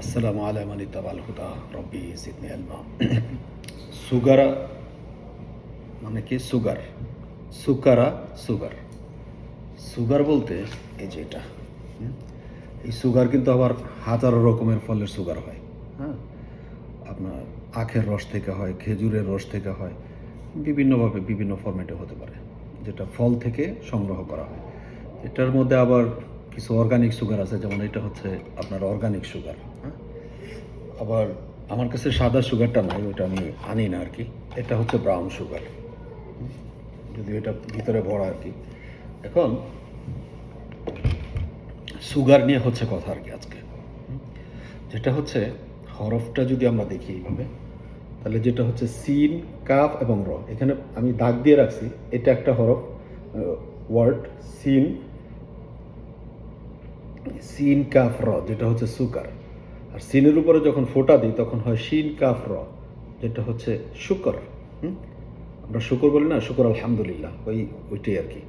আসসালামু আলাম আলী তাবাল হুদা, রব্বি সিদনি আলমা। সুগারা মানে কি? সুগার। সুকারা সুগার। সুগার বলতে এই যে এটা এই সুগার কিন্তু আবার হাজারো রকমের ফলের সুগার হয় হ্যাঁ? আপনার আখের রস থেকে হয়, খেজুরের রস থেকে হয়, বিভিন্নভাবে বিভিন্ন ফরম্যাটে হতে পারে, যেটা ফল থেকে সংগ্রহ করা হয়। এটার মধ্যে আবার কিছু অর্গানিক সুগার আছে, যেমন এটা হচ্ছে আপনার অর্গানিক সুগার হ্যাঁ? আবার আমার কাছে সাদা সুগারটা নাই, ওটা আমি আনি না আর কি এটা হচ্ছে ব্রাউন সুগার যদি এটা ভিতরে ভরা আর কি এখন সুগার নিয়ে হচ্ছে কথা আর কি আজকে যেটা হচ্ছে হরফটা যদি আমরা দেখি এইভাবে, তাহলে যেটা হচ্ছে সিন, কাফ এবং র। এখানে আমি দাগ দিয়ে রাখছি, এটা একটা হরফ ওয়ার্ড সিন সিন কাফ র, যেটা হচ্ছে সুকার। আর সিনের উপরে যখন ফোটা দিই, তখন হয় শিন কাফ র, যেটা হচ্ছে শুকর, হুম? আমরা শুকর বলি না, শুকর আলহামদুলিল্লাহ, ওই, ওইটাই আর কি।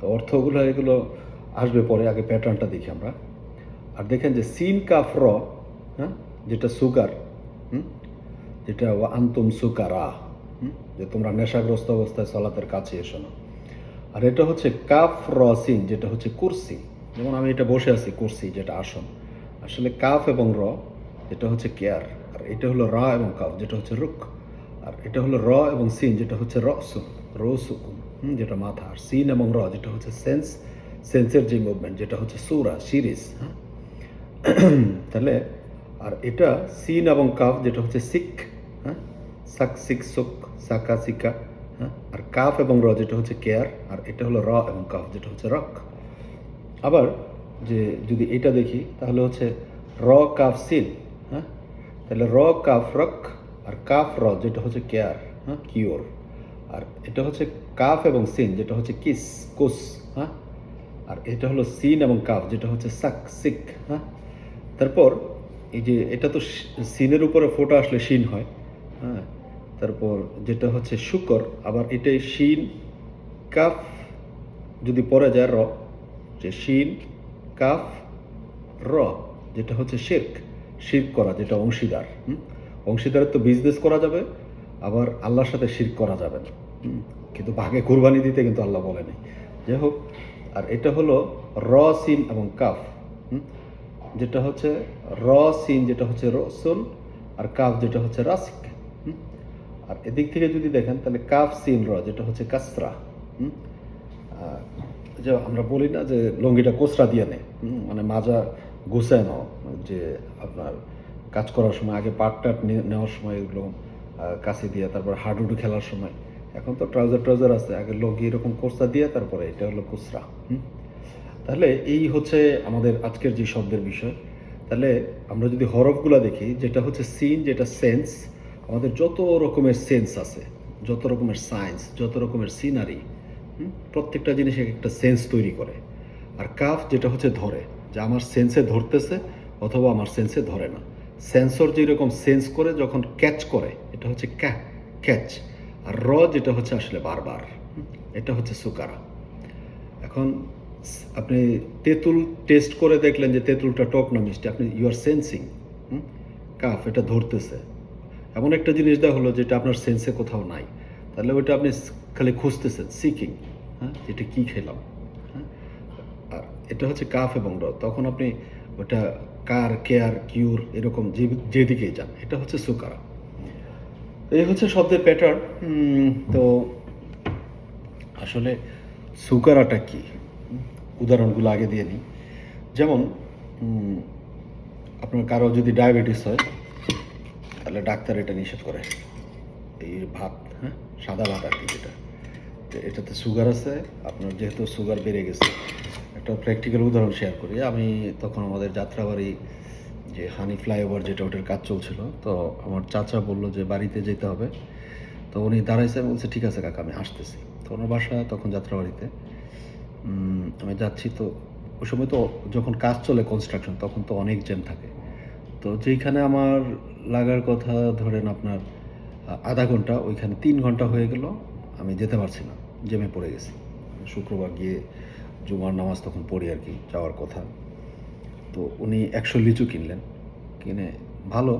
তো অর্থগুলো এগুলো আসবে পরে, আগে প্যাটার্নটা দেখি আমরা। আর দেখেন যে সিন কাফ র হ্যাঁ যেটা সুগার হুম? যেটা আন্তুম সুকারা? যে তোমরা নেশাগ্রস্ত অবস্থায় সলাতের কাছে এসো না। আর এটা হচ্ছে কাফ র সিন, যেটা হচ্ছে কুরসি। যেমন আমি এটা বসে আছি করছি যেটা আসন। আসলে কাফ এবং র যেটা হচ্ছে কেয়ার, আর এটা হলো রা এবং কাফ, যেটা হচ্ছে রুক আর এটা হলো র এবং সিন, যেটা হচ্ছে রসুন রসুকুন হুম, যেটা মাথা। আর সিন এবং র, যেটা হচ্ছে সেন্স, সেন্সের যে মুভমেন্ট যেটা হচ্ছে সুরা, সিরিজ হ্যাঁ? তাহলে, আর এটা সিন এবং কাফ, যেটা হচ্ছে সিক হ্যাঁ? সাক, সিক, সুক, সাকা, সিকা হ্যাঁ? আর কাফ এবং র, যেটা হচ্ছে কেয়ার, আর এটা হলো র এবং কাফ, যেটা হচ্ছে রক। আবার যে যদি এটা দেখি, তাহলে হচ্ছে র, কাফ সিন হ্যাঁ? তাহলে র, কাফ, রক আর কাফ, র, যেটা হচ্ছে কেয়ার হ্যাঁ? কিওর। আর এটা হচ্ছে কাফ এবং সিন, যেটা হচ্ছে কিস, কুস হ্যাঁ? আর এটা হলো সিন এবং কাফ, যেটা হচ্ছে সাক, সিক হ্যাঁ? তারপর এই যে এটা তো সিনের উপরে ফোটা আসলে শিন হয় হ্যাঁ? তারপর যেটা হচ্ছে শুকর, আবার এটাই শিন, কাফ, যদি পরে যায় র যে শিন কাফ, র, যেটা হচ্ছে শির্ক শির্ক করা, যেটা অংশীদার? অংশীদারের তো বিজনেস করা যাবে, আবার আল্লাহর সাথে শির্ক করা যাবে না কিন্তু ভাগে কুরবানি দিতে কিন্তু আল্লাহ বলেনি যাই হোক, আর এটা হলো র, সিন এবং কাফ? যেটা হচ্ছে র, সিন, যেটা হচ্ছে রসুল, আর কাফ, যেটা হচ্ছে রাসিক? আর এদিক থেকে যদি দেখেন, তাহলে কাফ, সিন, র, যেটা হচ্ছে কাসরা, হুম? যে আমরা বলি না যে লঙ্গিটা কোসরা দিয়ে নেয় মানে মাজা গুছায় নাও, যে আপনার কাজ করার সময়, আগে পাট টাট নেওয়ার সময় এগুলো কাছে দিয়ে তারপর হাডুডু খেলার সময় এখন তো ট্রাউজার ট্রাউজার আছে, আগে লঙ্গি এরকম কোচরা দিয়ে তারপরে এটা হলো কোচরা? তাহলে এই হচ্ছে আমাদের আজকের যে শব্দের বিষয় তাহলে আমরা যদি হরফগুলো দেখি, যেটা হচ্ছে সিন, যেটা সেন্স, আমাদের যত রকমের সেন্স আছে, যত রকমের সায়েন্স যত রকমের সিনারি প্রত্যেকটা জিনিস এক একটা সেন্স তৈরি করে। আর কাফ যেটা হচ্ছে ধরে, যে আমার সেন্সে ধরতেছে অথবা আমার সেন্সে ধরে না। সেন্সর যেরকম সেন্স করে, যখন ক্যাচ করে, এটা হচ্ছে ক্যা ক্যাচ আর র যেটা হচ্ছে আসলে বারবার এটা হচ্ছে সুকারা। এখন আপনি তেঁতুল টেস্ট করে দেখলেন যে তেঁতুলটা টক না মিষ্টি, আপনি ইউ আর সেন্সিং কাফ এটা ধরতেছে। এমন একটা জিনিস দেওয়া হলো যেটা আপনার সেন্সে কোথাও নাই। তাহলে ওইটা আপনি খালি খুঁজতেছেন সিকিং হ্যাঁ এটা কী খেলাম? হ্যাঁ এটা হচ্ছে কাফ এবং র তখন আপনি ওটা কার, কেয়ার, কিউর এরকম যে যেদিকেই যান, এটা হচ্ছে সুকারা। এই হচ্ছে শব্দের প্যাটার্ন তো আসলে সুকারাটা কি? উদাহরণগুলো আগে দিয়ে নিই। যেমন আপনার কারও যদি ডায়াবেটিস হয়, তাহলে ডাক্তার এটা নিষেধ করে। এই ভাত হ্যাঁ সাদা ভাত আর কি যেটা। এটাতে সুগার আছে, আপনার যেহেতু সুগার বেড়ে গেছে, একটা প্র্যাকটিক্যাল উদাহরণ শেয়ার করি। আমি তখন আমাদের যাত্রাবাড়ি যে হানি ফ্লাইওভার যেটা, ওটার কাজ চলছিল, তো আমার চাচা বলল যে বাড়িতে যেতে হবে। তো উনি দাঁড়াইছে, আমি বলছে, ঠিক আছে কাকা, আমি আসতেছি। তো ওনার বাসা তখন যাত্রাবাড়িতে। আমি যাচ্ছি, তো ওই সময় তো যখন কাজ চলে কনস্ট্রাকশন তখন তো অনেক জ্যাম থাকে। তো যেইখানে আমার লাগার কথা, ধরেন আপনার আধা ঘণ্টা, ওইখানে তিন ঘণ্টা হয়ে গেল, আমি যেতে পারছি না। জ্যামে পড়ে গেছি। শুক্রবার গিয়ে জুমার নামাজ তখন পড়ি আর কি, যাওয়ার কথা। তো উনি একশো লিচু কিনলেন। কিনে ভালো,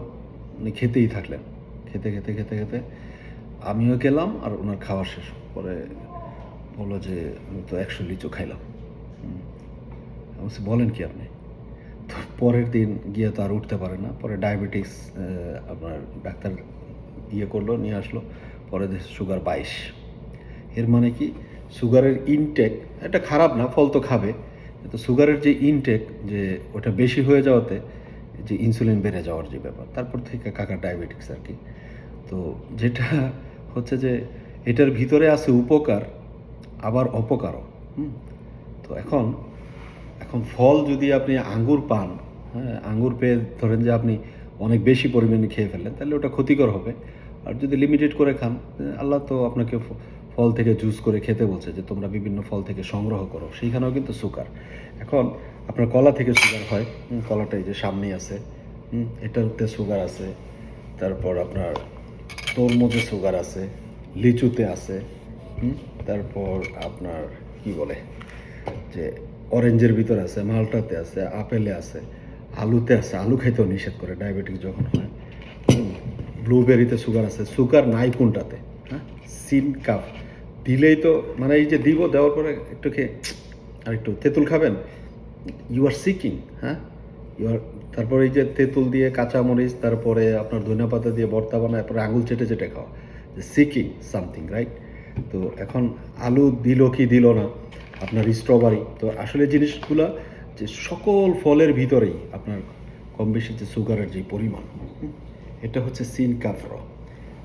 উনি খেতেই থাকলেন। খেতে খেতে খেতে খেতে আমিও গেলাম আর ওনার খাওয়া শেষ। পরে বলল যে, আমি তো একশো লিচু খাইলাম। বলেন কি আপনি? তো পরের দিন গিয়ে তো আর উঠতে পারে না। পরে ডায়াবেটিস আপনার ডাক্তার ইয়ে করল, নিয়ে আসলো। পরে সুগার বাইশ। এর মানে কি? সুগারের ইনটেক এটা খারাপ না, ফল তো খাবে। কিন্তু সুগারের যে ইনটেক যে ওটা বেশি হয়ে যাওয়াতে, যে ইনসুলিন বেড়ে যাওয়ার যে ব্যাপার, তারপর থেকে কাকা ডায়াবেটিক্স আর কি। তো যেটা হচ্ছে যে, এটার ভিতরে আছে উপকার, আবার অপকারও তো এখন এখন ফল যদি আপনি আঙ্গুর পান হ্যাঁ আঙ্গুর পেয়ে ধরেন যে আপনি অনেক বেশি পরিমাণে খেয়ে ফেললেন, তাহলে ওটা ক্ষতিকর হবে। আর যদি লিমিটেড করে খান, আল্লাহ তো আপনাকে ফল থেকে জুস করে খেতে বলছে যে, তোমরা বিভিন্ন ফল থেকে সংগ্রহ করো। সেইখানেও কিন্তু সুগার। এখন আপনার কলা থেকে সুগার হয়। কলাটা এই যে সামনেই আছে। এটাতে সুগার আছে। তারপর আপনার তরমুজে সুগার আছে, লিচুতে আছে। তারপর আপনার কি বলে, যে অরেঞ্জের ভিতরে আছে, মালটাতে আছে, আপেলে আছে, আলুতে আছে। আলু খাইতেও নিষেধ করে ডায়াবেটিস যখন হয়। ব্লুবেরিতে সুগার আছে। সুগার নাই কোনটাতে? হ্যাঁ সিন কাপ। দিলেই তো মানে এই যে দিব, দেওয়ার পরে একটু খেয়ে, আর একটু তেঁতুল খাবেন? ইউ আর সিকিং হ্যাঁ? ইউ আর তারপরে এই যে তেঁতুল দিয়ে কাঁচামরিচ, তারপরে আপনার ধনিয়া পাতা দিয়ে ভর্তা বানায়, তারপরে আঙুল চেটে চেটে খাওয়া। সিকিং সামথিং রাইট তো এখন আলু দিল কি দিল না, আপনার স্ট্রবেরি তো আসলে জিনিসগুলো যে সকল ফলের ভিতরেই আপনার কম বেশি যে সুগারের যে পরিমাণ এটা হচ্ছে সিন কাফর।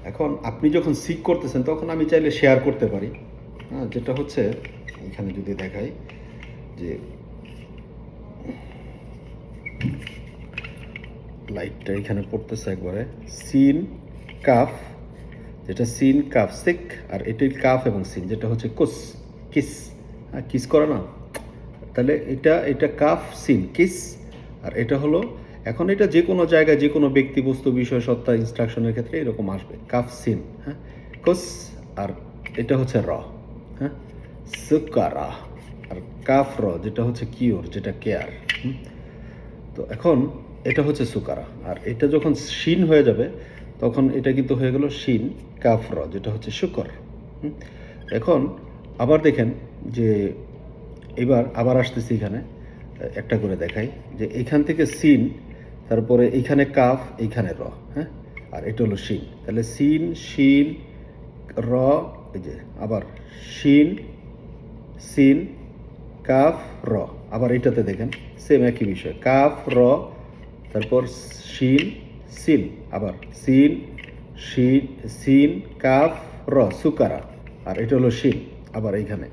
এখন আপনি যখন সিক করতেছেন, তখন আমি চাইলে শেয়ার করতে পারি। হ্যাঁ যেটা হচ্ছে, এখানে যদি দেখাই যে লাইটটা এখানে পড়তেছে একবারে। সিন কাফ যেটা সিন কাফ সিক আর এটি কাফ এবং সিন যেটা হচ্ছে কুস কিস হ্যাঁ কিস করে না। তাহলে এটা এটা কাফ সিন কিস আর এটা হলো এখন এটা যে কোনো জায়গায় যে কোনো ব্যক্তি বস্তু বিষয় সত্তা ইনস্ট্রাকশনের ক্ষেত্রে এরকম আসবে। কাফ সিন হ্যাঁ? কুস আর এটা হচ্ছে র হ্যাঁ? সুকারা আর কাফ র, যেটা হচ্ছে কিওর, যেটা কেয়ার তো এখন এটা হচ্ছে সুকারা আর এটা যখন শিন হয়ে যাবে, তখন এটা কিন্তু হয়ে গেল শিন, কাফ র, যেটা হচ্ছে শুকর? এখন আবার দেখেন যে এবার আবার আসতেছি এখানে, একটা করে দেখাই, যে এখান থেকে সিন তারপরে এইখানে কাফ এইখানে র হ্যাঁ? আর এটা হলো শিন। তাহলে সিন, শিন, র, এই যে, আবার শিন, সিন, কাফ, র। আবার এটাতে দেখেন সেম একই বিষয়। কাফ, র, তারপর শিন, সিন। আবার সিন, শিন, সিন, কাফ, র, সুকারা। আর এটা হলো শিন, আবার এইখানে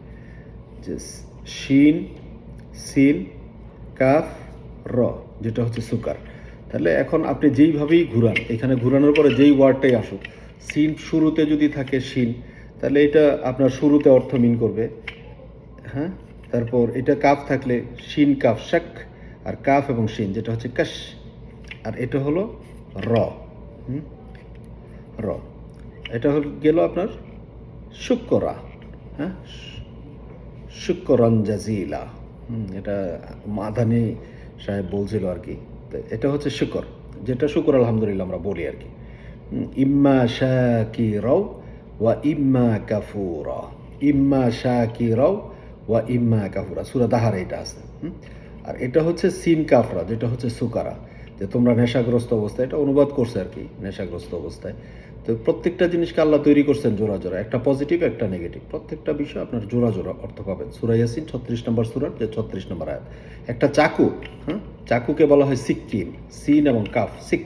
যে শিন, সিন, কাফ, র, যেটা হচ্ছে সুকার। তাহলে এখন আপনি যেইভাবেই ঘুরান এখানে ঘুরানোর পরে যেই ওয়ার্ডটাই আসুক সিন শুরুতে যদি থাকে শিন তাহলে এটা আপনার শুরুতে অর্থ মিন করবে। হ্যাঁ? তারপর এটা কাফ থাকলে শিন কাফ শাক আর কাফ এবং শিন যেটা হচ্ছে কাশ আর এটা হলো র? র। এটা হল গেল আপনার শুক্করা হ্যাঁ? শুক্করন জাজিলা হুম, এটা মাদানি সাহেব বলছিল আর কি। এটা হচ্ছে শুকর। যেটা শুকর আলহামদুলিল্লাহ আমরা বলি আর কি। ইম্মা শাকিরাও ওয়া ইম্মা কাফুরা। ইম্মা শাকিরাও ওয়া ইম্মা কাফুরা। সুরা দাহার এটা আছে? আর এটা হচ্ছে সিন কাফরা, যেটা হচ্ছে সুকারা। যে তোমরা নেশাগ্রস্ত অবস্থায়, এটা অনুবাদ করছে আর কি নেশাগ্রস্ত অবস্থায়। তো প্রত্যেকটা জিনিসকে আল্লাহ তৈরি করছেন জোড়া জোড়া। একটা পজিটিভ একটা নেগেটিভ প্রত্যেকটা বিষয় আপনার জোড়া জোড়া অর্থ পাবেন। সুরা ইয়াসিন ছত্রিশ নম্বর সুরার যে ছত্রিশ নম্বর আয়াত। একটা চাকু হ্যাঁ চাকুকে বলা হয় সিক্কিন সিন এবং কাফ, সিক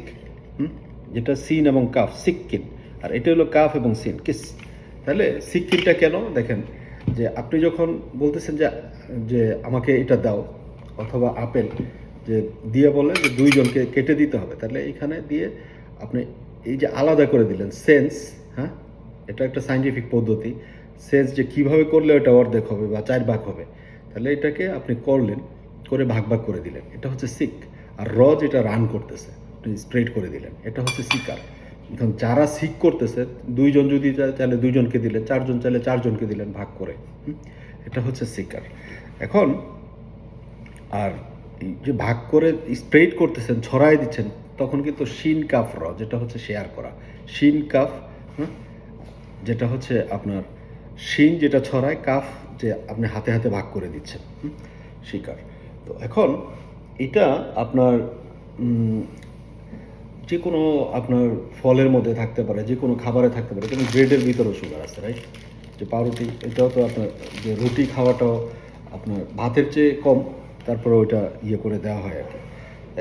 যেটা সিন এবং কাফ সিক্কিন আর এটা হলো কাফ এবং সিন, কিস। তাহলে সিক্কিনটা কেন? দেখেন, যে আপনি যখন বলতেছেন যে যে আমাকে এটা দাও, অথবা আপেল, যে দিয়ে বলে যে দুইজনকে কেটে দিতে হবে, তাহলে এখানে দিয়ে আপনি এই যে আলাদা করে দিলেন, সেন্স হ্যাঁ? এটা একটা সাইন্টিফিক পদ্ধতি। সেন্স যে কীভাবে করলে ওটা অর্ধেক হবে বা চার ভাগ হবে, তাহলে এটাকে আপনি করলেন। করে ভাগ ভাগ করে দিলেন। এটা হচ্ছে সিক আর র যেটা রান করতেছে স্প্রেড করে দিলেন। এটা হচ্ছে সিকার এখন যারা সিক করতেছে, দুইজন যদি চাইলে দুইজনকে দিলেন, চারজন চাইলে চারজনকে দিলেন ভাগ করে। এটা হচ্ছে সিকার এখন আর যে ভাগ করে স্প্রেড করতেছেন, ছড়াই দিচ্ছেন, তখন কিন্তু শিন, কাফ, র, যেটা হচ্ছে শেয়ার করা। শিন, কাফ যেটা হচ্ছে আপনার শিন যেটা ছড়ায়, কাফ যে আপনি হাতে হাতে ভাগ করে দিচ্ছেন। শিকার। তো এখন এটা আপনার যে কোনো আপনার ফলের মধ্যে থাকতে পারে, যে কোনো খাবারে থাকতে পারে কিন্তু ব্রেডের ভিতরেও সুগার আছে রাইট যে পাউরুটি, এটাও তো আপনার, যে রুটি খাওয়াটাও আপনার ভাতের চেয়ে কম তারপরে ওইটা ইয়ে করে দেওয়া হয় আর কি।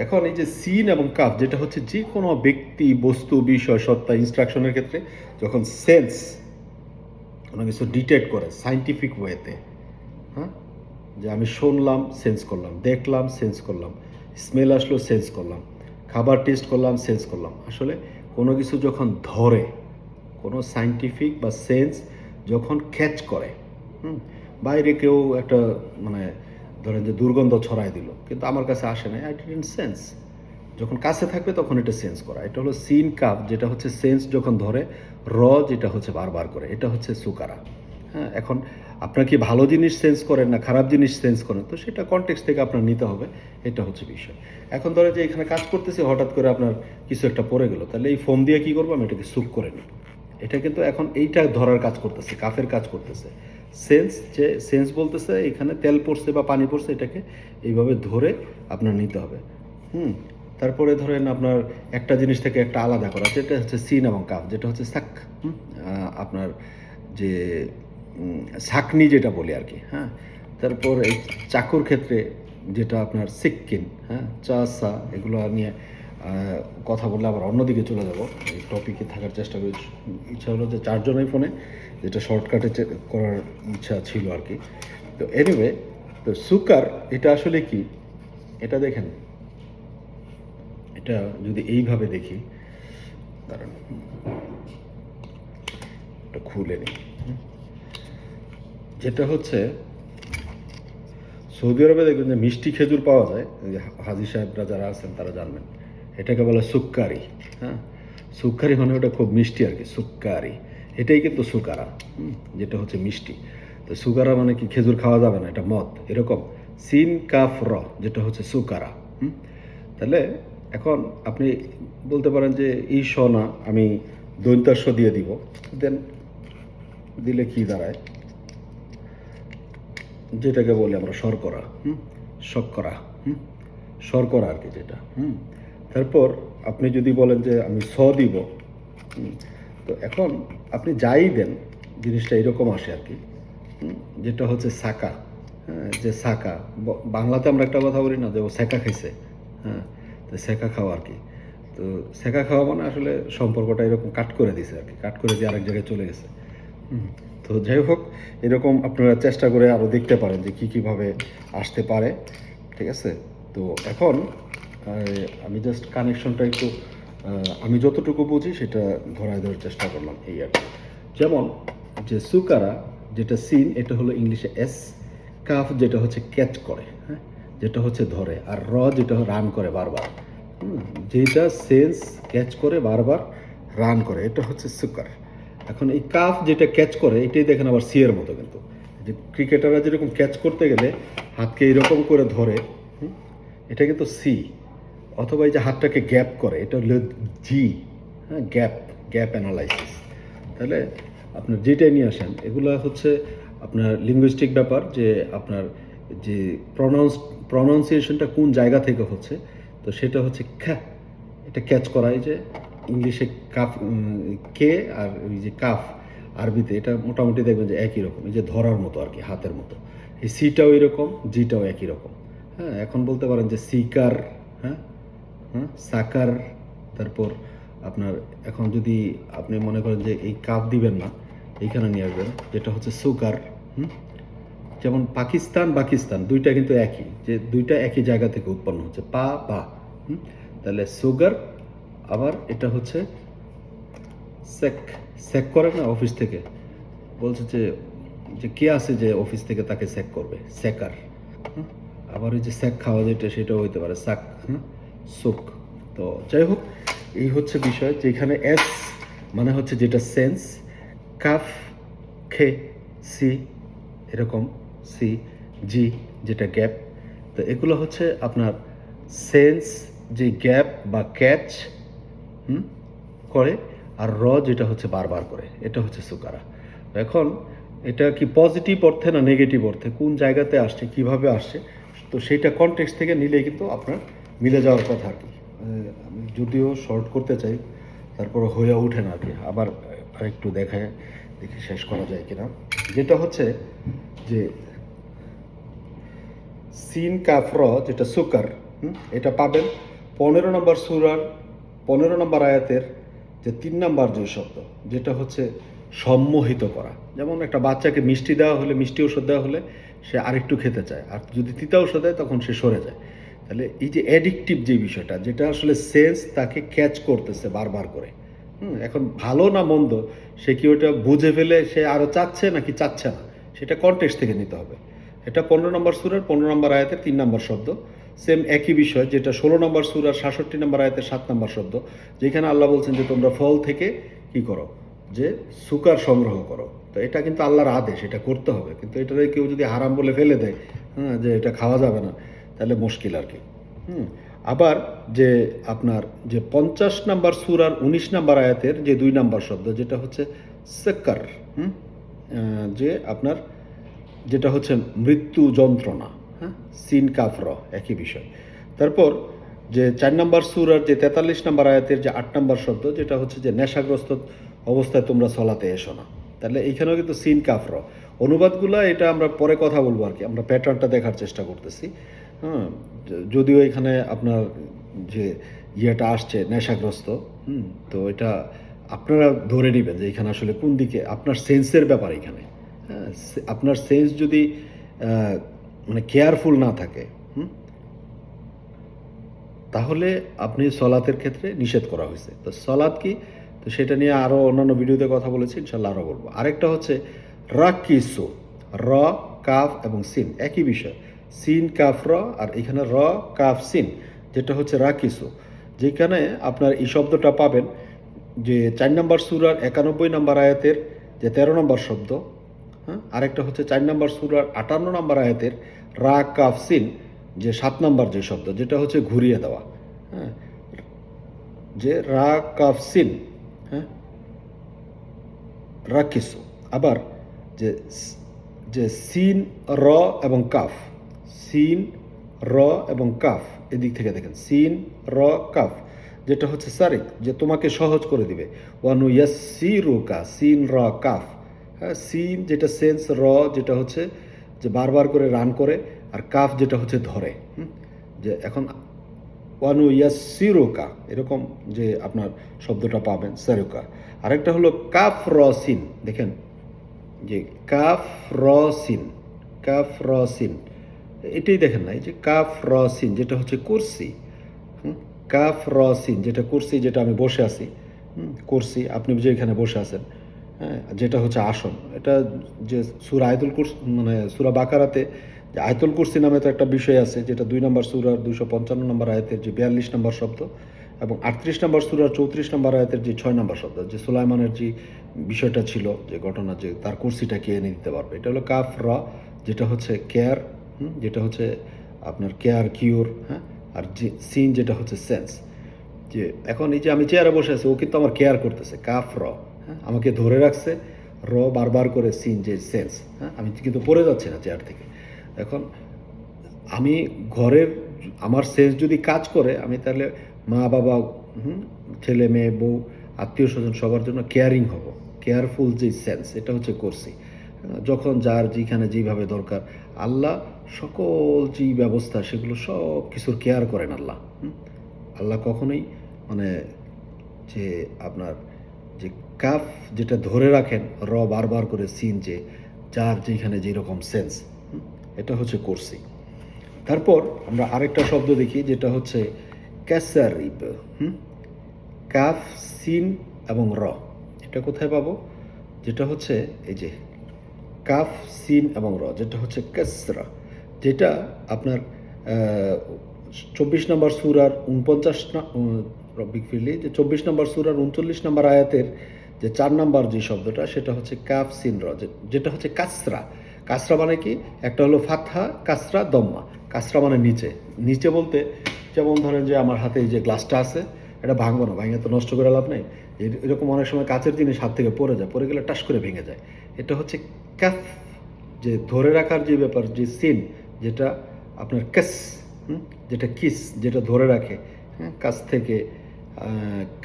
এখন এই যে সিন এবং কাপ, যেটা হচ্ছে যে কোনো ব্যক্তি, বস্তু, বিষয়, সত্তা ইনস্ট্রাকশনের ক্ষেত্রে যখন সেন্স কোনো কিছু ডিটেক্ট করে সাইন্টিফিক ওয়েতে হ্যাঁ? যে আমি শুনলাম সেন্স করলাম, দেখলাম সেন্স করলাম স্মেল আসলো সেন্স করলাম, খাবার টেস্ট করলাম সেন্স করলাম। আসলে কোনো কিছু যখন ধরে, কোনো সাইন্টিফিক বা সেন্স যখন ক্যাচ করে, হুম, বাইরে কেউ একটা মানে ধরেন যে দুর্গন্ধ ছড়াই দিল, কিন্তু আমার কাছে আসে না আই ডিডেন্ট সেন্স যখন কাছে থাকবে তখন এটা সেন্স করা। এটা হলো সিন কাপ যেটা হচ্ছে সেন্স যখন ধরে র যেটা হচ্ছে বারবার করে, এটা হচ্ছে সুকারা হ্যাঁ এখন আপনার কি ভালো জিনিস সেন্স করেন না, খারাপ জিনিস সেন্স করেন, তো সেটা কনটেক্স থেকে আপনার নিতে হবে, এটা হচ্ছে বিষয়। এখন ধরে যে এখানে কাজ করতেছি, হঠাৎ করে আপনার কিছু একটা পড়ে গেল, তাহলে এই ফোম দিয়ে কি করব? আমি এটাকে সুপ করে নিই। এটা কিন্তু এখন এইটা ধরার কাজ করতেছে, কাফের কাজ করতেছে। সেন্স যে সেন্স বলতেছে এখানে তেল পড়ছে বা পানি পড়ছে, এটাকে এইভাবে ধরে আপনার নিতে হবে। হুম, তারপরে ধরেন আপনার একটা জিনিস থেকে একটা আলাদা করা, যেটা হচ্ছে সিন এবং কাপ যেটা হচ্ছে সাক আপনার যে ছাকনি যেটা বলি আর কি হ্যাঁ? তারপর এই চাকুর ক্ষেত্রে যেটা আপনার সিক্কিন হ্যাঁ? চা, সা, এগুলো নিয়ে কথা বললে আবার অন্যদিকে চলে যাব। এই টপিকে থাকার চেষ্টা করি। ইচ্ছা হলো যে চারজনের ফোনে, যেটা শর্টকাটে করার ইচ্ছা ছিল আর কি। তো এনিওয়ে তো সুকার, এটা আসলে কি? এটা দেখেন। এটা যদি এইভাবে দেখি এটা খুলে নিই। যেটা হচ্ছে, সৌদি আরবে দেখবেন যে মিষ্টি খেজুর পাওয়া যায় হাজি সাহেবরা যারা আছেন তারা জানবেন। এটাকে বলে সুক্কারি হ্যাঁ? সুক্কারি মানে ওটা খুব মিষ্টি আর কি, সুক্কারি। এটাই কিন্তু সুকারা যেটা হচ্ছে মিষ্টি। তো সুকারা মানে কি, খেজুর খাওয়া যাবে না, এটা মদ। এরকম সিন কাফ র, যেটা হচ্ছে সুকারা তাহলে এখন আপনি বলতে পারেন যে, এই স না আমি দৈন্তাস্য দিয়ে দিব, দেন দিলে কি দাঁড়ায়? যেটাকে বলি আমরা শর্করা হুম? শর্করা হুম? শর্করা আর কি যেটা হুম? তারপর আপনি যদি বলেন যে আমি স দিব তো এখন আপনি যাই দেন জিনিসটা এরকম আসে আর কি যেটা হচ্ছে সাকা হ্যাঁ যে সাকা বাংলাতে আমরা একটা কথা বলি না যে ও সেকা খাইছে হ্যাঁ তো সেকা খাওয়া আর কি তো সেকা খাওয়া মানে আসলে সম্পর্কটা এরকম কাট করে দিছে আর কি কাট করে দিয়ে আরেক জায়গায় চলে গেছে হুম, তো যাই হোক, এরকম আপনারা চেষ্টা করে আরও দেখতে পারেন যে কী কীভাবে আসতে পারে, ঠিক আছে? তো এখন আমি জাস্ট কানেকশনটা একটু আমি যতটুকু বুঝি সেটা ধরায় ধরার চেষ্টা করলাম এই আর। যেমন, যে সুকারা, যেটা সিন, এটা হলো ইংলিশে এস, কাফ যেটা হচ্ছে ক্যাচ করে হ্যাঁ? যেটা হচ্ছে ধরে, আর র যেটা রান করে বারবার। যেটা সেন্স ক্যাচ করে বারবার রান করে, এটা হচ্ছে সুকার। এখন এই কাফ যেটা ক্যাচ করে, এটাই দেখেন আবার সি এর মতো কিন্তু। যে ক্রিকেটাররা যেরকম ক্যাচ করতে গেলে হাতকে এরকম করে ধরে এটা কিন্তু সি অথবা এই যে হাতটাকে গ্যাপ করে, এটা হলো জি হ্যাঁ গ্যাপ গ্যাপ অ্যানালাইসিস তাহলে আপনার যেটাই নিয়ে আসেন, এগুলো হচ্ছে আপনার লিঙ্গুইস্টিক ব্যাপার, যে আপনার যে প্রনাউন্স প্রনাউন্সিয়েশনটা কোন জায়গা থেকে হচ্ছে, তো সেটা হচ্ছে খ্যা, এটা ক্যাচ করায় যে ইংলিশে কাফ কে আর ওই যে কাফ, আরবিতে এটা মোটামুটি দেখবেন যে একই রকম, এই যে ধরার মতো আর কি, হাতের মতো। এই সিটাও এরকম, জিটাও একই রকম। হ্যাঁ এখন বলতে পারেন যে সিকার হ্যাঁ হ্যাঁ সাকার, তারপর আপনার এখন যদি আপনি মনে করেন যে এই কাপ দিবেন না, এইখানে নিয়ে আসবেন, যেটা হচ্ছে সুগার হুম? যেমন পাকিস্তান পাকিস্তান, দুইটা কিন্তু একই, যে দুইটা একই জায়গা থেকে উৎপন্ন হচ্ছে, পা বা হুম? তাহলে সুগার আবার এটা হচ্ছে সেক সেক করে না অফিস থেকে? বলছে যে যে কে আছে যে অফিস থেকে তাকে সেক করবে? সেকার? আবার ওই যে স্যাক খাওয়া যেটা, সেটাও হইতে পারে। সাক হ্যাঁ সুক তো যাই হোক, এই হচ্ছে বিষয় যেখানে এস মানে হচ্ছে যেটা সেন্স কাফ, খে, সি, এরকম সি জি যেটা গ্যাপ তো এগুলো হচ্ছে আপনার সেন্স যে গ্যাপ বা ক্যাচ হুম? করে। আর র যেটা হচ্ছে বারবার করে, এটা হচ্ছে সুকারা। এখন এটা কি পজিটিভ অর্থে না নেগেটিভ অর্থে? কোন জায়গাতে আসছে, কীভাবে আসছে? তো সেইটা কনটেক্স থেকে নিলে কিন্তু আপনার মিলে যাওয়ার কথা আর কি। আমি যদিও শর্ট করতে চাই, তারপর হয়ে ওঠে না আর কি। আবার আরেকটু দেখায়, দেখি শেষ করা যায় কিনা। যেটা হচ্ছে যে সিন কাফর যেটা সুকার এটা পাবেন পনেরো নম্বর সুরার পনেরো নম্বর আয়াতের যে তিন নম্বর যে শব্দ যেটা হচ্ছে সম্মোহিত করা। যেমন একটা বাচ্চাকে মিষ্টি দেওয়া হলে মিষ্টি ওষুধ দেওয়া হলে সে আরেকটু খেতে চায়। আর যদি তিতা ওষুধ দেয় তখন সে সরে যায়। তাহলে এই যে অ্যাডিকটিভ যে বিষয়টা যেটা আসলে সেন্স তাকে ক্যাচ করতেছে বারবার করে। হুম, এখন ভালো না মন্দ সে কি ওটা বুঝে ফেলে সে আরও চাচ্ছে নাকি চাচ্ছে না? সেটা কনটেক্সট থেকে নিতে হবে। এটা পনেরো নম্বর সুরের পনেরো নম্বর আয়াতের তিন নম্বর শব্দ। সেম একই বিষয়, যেটা ষোলো নম্বর সুরার সাতষট্টি নম্বর আয়তের সাত নম্বর শব্দ, যেখানে আল্লাহ বলছেন যে তোমরা ফল থেকে কি করো? যে সুকার সংগ্রহ করো। তো এটা কিন্তু আল্লাহর আদেশ, এটা করতে হবে। কিন্তু এটারে কেউ যদি হারাম বলে ফেলে দেয় হ্যাঁ যে এটা খাওয়া যাবে না, তাহলে মুশকিল আর কি। হুম, আবার যে আপনার যে পঞ্চাশ নাম্বার সুরার উনিশ নাম্বার আয়াতের যে দুই নাম্বার শব্দ, যেটা হচ্ছে সেকার হুম যে আপনার, যেটা হচ্ছে মৃত্যু যন্ত্রণা। হ্যাঁ? সিন কাফর, একই বিষয়। তারপর যে চার নম্বর সুরার যে তেতাল্লিশ নম্বর আয়াতের যে আট নম্বর শব্দ, যেটা হচ্ছে যে নেশাগ্রস্ত অবস্থায় তোমরা চলাতে এসো না। তাহলে এইখানেও কিন্তু সিন কাফর। অনুবাদগুলো, এটা আমরা পরে কথা বলব আর কি। আমরা প্যাটার্নটা দেখার চেষ্টা করতেছি। হ্যাঁ যদিও এখানে আপনার যে ইয়েটা আসছে, নেশাগ্রস্ত, হুম, তো এটা আপনারা ধরে নেবেন যে এখানে আসলে কোন দিকে, আপনার সেন্সের ব্যাপার এখানে। হ্যাঁ আপনার সেন্স যদি মানে কেয়ারফুল না থাকে তাহলে আপনি সলাতের ক্ষেত্রে নিষেধ করা হয়েছে। তো সলাৎ কি? তো সেটা নিয়ে আরও অন্যান্য ভিডিওতে কথা বলেছি ইনশাল্লাহ আরও বলব। আরেকটা হচ্ছে রাকিসু, র, কাফ এবং সিন, একই বিষয়। সিন, কাফ, র, আর এখানে র, কাফ, সিন, যেটা হচ্ছে রাকিসু। যেখানে আপনার এই শব্দটা পাবেন যে চার নম্বর সুরার একানব্বই নম্বর আয়াতের যে তেরো নম্বর শব্দ হ্যাঁ? আরেকটা হচ্ছে চার নম্বর সুরার আটান্ন নম্বর আয়াতের রা কাফ সিন যে সাত নম্বর যে শব্দ, যেটা হচ্ছে ঘুরিয়ে দেওয়া। হ্যাঁ? যে রা কাফ সিন হ্যাঁ? রাকিসু। আবার যে যে সিন, র এবং কাফ। সিন, র এবং কাফ, এদিক থেকে দেখেন। সিন, র, কাফ, যেটা হচ্ছে সারিক, যে তোমাকে সহজ করে দিবে। ওয়ানু ইয়াসিরুকা সিন, র, কাফ। হ্যাঁ? সিন যেটা সেন্স, র যেটা হচ্ছে যে বারবার করে রান করে আর কাফ যেটা হচ্ছে ধরে? যে এখন ওয়ানু ইয়াসিরুকা এরকম যে আপনার শব্দটা পাবেন, সারুকা। আরেকটা হলো কাফ রসিন দেখেন, যে কাফ রসিন কাফ রসিন এটাই দেখেন না এই যে কাফ রসিন যেটা হচ্ছে কুরসি কাফ র সিন যেটা কুরসি, যেটা আমি বসে আছি কুরসি, আপনি যে এখানে বসে আছেন হ্যাঁ যেটা হচ্ছে আসন। এটা যে সুরা আয়তুল কুরস মানে সুরা বাকারাতে যে আয়তুল কুরসি নামে তো একটা বিষয় আছে, যেটা দুই নম্বর সুরার দুশো পঞ্চান্ন নম্বর আয়াতের যে বিয়াল্লিশ নম্বর শব্দ এবং আটত্রিশ নম্বর সুরার চৌত্রিশ নম্বর আয়াতের যে ছয় নম্বর শব্দ, যে সুলাইমানের যে বিষয়টা ছিল, যে ঘটনা, যে তার কুরসিটা কে এনে দিতে পারবে? এটা হলো কাফ, র, যেটা হচ্ছে কেয়ার যেটা হচ্ছে আপনার কেয়ার কিওর হ্যাঁ আর যে সিন, যেটা হচ্ছে সেন্স। যে এখন এই যে আমি চেয়ারে বসে আছি, ও কিন্তু আমার কেয়ার করতেছে, কাফ, র। হ্যাঁ আমাকে ধরে রাখছে। র বারবার করে সিন যে সেন্স হ্যাঁ? আমি কিন্তু পড়ে যাচ্ছি না চেয়ার থেকে। এখন আমি ঘরের, আমার সেন্স যদি কাজ করে, আমি তাহলে মা, বাবা ছেলে, মেয়ে, বউ, আত্মীয় স্বজন সবার জন্য কেয়ারিং হব। কেয়ারফুল যে সেন্স এটা হচ্ছে করছি। যখন যার যেখানে যেভাবে দরকার, আল্লাহ সকল যে ব্যবস্থা, সেগুলো সব কিছুর কেয়ার করেন আল্লাহ? আল্লাহ কখনোই মানে যে আপনার যে কাফ যেটা ধরে রাখেন র বারবার করে সিন যে, যার যেখানে যেরকম সেন্স এটা হচ্ছে করছি তারপর আমরা আরেকটা শব্দ দেখি, যেটা হচ্ছে ক্যাসারিব হুম? কাফ, সিন এবং র। এটা কোথায় পাবো? যেটা হচ্ছে, এই যে, কাফ, সিন এবং র, যেটা হচ্ছে কাসরা, যেটা আপনার চব্বিশ নম্বর সুরার উনপঞ্চাশ ফিরলি, যে চব্বিশ নম্বর সুরার উনচল্লিশ নম্বর আয়াতের যে চার নম্বর যে শব্দটা, সেটা হচ্ছে কাফ সিন র যেটা হচ্ছে কাসরা। কাসরা মানে কি? একটা হলো ফাথা কাসরা, দম্মা। কাসরা মানে নিচে। নিচে বলতে যেমন ধরেন যে আমার হাতে যে গ্লাসটা আছে, এটা ভাঙবো না, ভাঙে তো নষ্ট করে লাভ নেই। এর- এরকম অনেক সময় কাচের জিনিস হাত থেকে পড়ে যায়, পড়ে গেলে টাস করে ভেঙে যায়। এটা হচ্ছে ক্যাফ যে ধরে রাখার যে ব্যাপার, যে সিন, যেটা আপনার কেস যেটা কিস, যেটা ধরে রাখে হ্যাঁ কাছ থেকে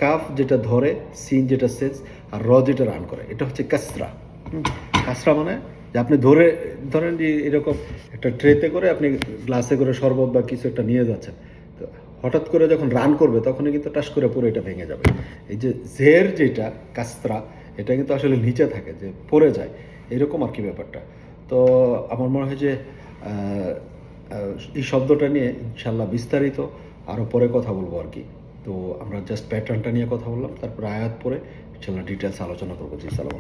কাফ যেটা ধরে, সিন যেটা সেন্স আর র যেটা রান করে, এটা হচ্ছে কাসরা। কাসরা মানে যে আপনি ধরে, ধরেন যে এরকম একটা ট্রেতে করে আপনি গ্লাসে করে শরবত বা কিছু একটা নিয়ে যাচ্ছেন, তো হঠাৎ করে যখন রান করবে, তখনই কিন্তু টাস করে পুরো এটা ভেঙে যাবে। এই যে জের যেটা কাস্ত্রা এটা কিন্তু আসলে নিচে থাকে, যে পড়ে যায়, এরকম আর কি ব্যাপারটা। তো আমার মনে হয় যে এই শব্দটা নিয়ে ইনশাল্লাহ বিস্তারিত আরও পরে কথা বলব আর কি। তো আমরা জাস্ট প্যাটার্নটা নিয়ে কথা বললাম, তারপর আয়াত পরে ইনশাল্লাহ ডিটেলস আলোচনা করব, জি সালাম